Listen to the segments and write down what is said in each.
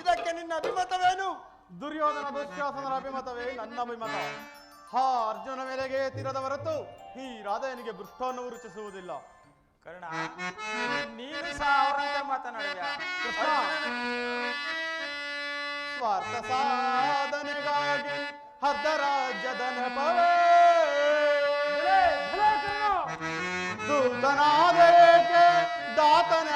ಇದಕ್ಕೆ ನಿನ್ನ ಅಭಿಮತವೇನು? ದುರ್ಯೋಧನ ದುಶ್ಯಾಸನರ ಅಭಿಮತವೇ ನನ್ನ ಅಭಿಮತ. ಹಾ ಅರ್ಜುನ ಮೇಲೆಗೆ ತೀರದ ಹೊರತು ಈ ರಾಧೆಯನಿಗೆ ಬೃಷ್ಟವನ್ನು ರುಚಿಸುವುದಿಲ್ಲ ಕರ್ಣ ನೀನು ಸಹ ಅವರಂತೆ ಮಾತನಾಡುವ ಕೃಷ್ಣ! ಸ್ವಾರ್ಥ ಸಾಧನೆಗಾಗಿ ರಾಜ್ಯದ ನೆಪವೇ. ದೂತನಾದೇಕೆ ದಾತನಾರೋ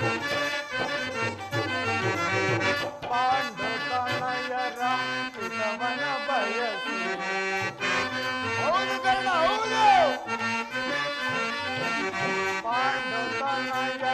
Bye, bye, bye.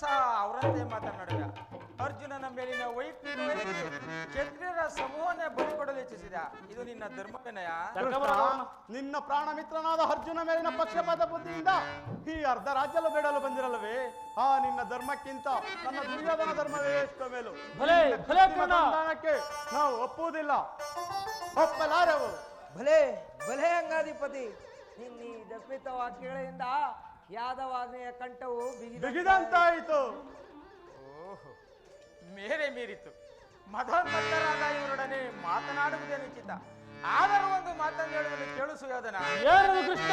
ಸಹ ಅವರಂತೆ ಮಾತನಾಡುವ ಅರ್ಜುನನ ಮೇಲಿನ ವೈಯಕ್ತಿಕ ಕ್ಷತ್ರಿಯರ ಸಮೂಹನೇ ಬಲಿಕೊಡಲು ಇಚ್ಛಿಸಿದ. ಇದು ನಿನ್ನ ಧರ್ಮ ವಿನಯ ನಿನ್ನ ಪ್ರಾಣ ಮಿತ್ರನಾದ ಅರ್ಜುನ ಮೇಲಿನ ಪಕ್ಷಪಾತ ಬುದ್ಧಿಯಿಂದ ಈ ಅರ್ಧ ರಾಜ್ಯಲು ಬೇಡಲು ಬಂದಿರಲ್ಲವೇ? ಆ ನಿನ್ನ ಧರ್ಮಕ್ಕಿಂತ ನನ್ನ ದುರ್ಯೋಧನ ಧರ್ಮವೇ ಎಷ್ಟು ಮೇಲು. ಭಲೇ ಭಲೆ ಕರ್ಣ. ನಾವು ಒಪ್ಪುವುದಿಲ್ಲ. ಒಪ್ಪಲಾರವು. ಭಲೇ ಭಲೇ ಅಂಗಾಧಿಪತಿ. ನಿನ್ನ ಈ ದರ್ಪಿತ ವಾಕ್ಯಗಳಿಂದ ಯಾದವಾದನೆಯ ಕಂಠವು ಬಿಗಿದ ಬಿಗಿದಂತಾಯಿತು. ಓಹೋ ಮೇರೆ ಮೀರಿತು. ಮದೋನ್ಮತ್ತರಾದ ಇವರೊಡನೆ ಮಾತನಾಡುವುದೇ ನಿಶ್ಚಿತ ಆದರೂ ಒಂದು ಮಾತನ್ನು ಹೇಳುವುದನ್ನು ಕೇಳು ಸುಯೋಧನ. ಏನದು ಕೃಷ್ಣ?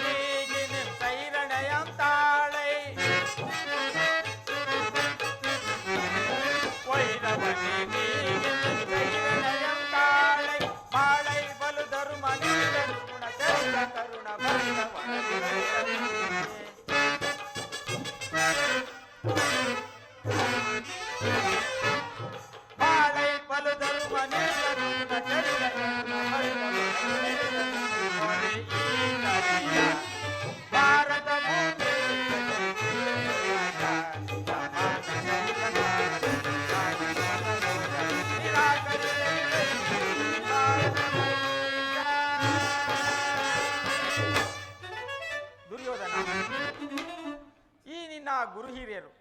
ಗುರು ಹಿರಿಯರು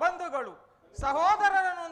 ಬಂಧುಗಳು ಸಹೋದರರನ್ನು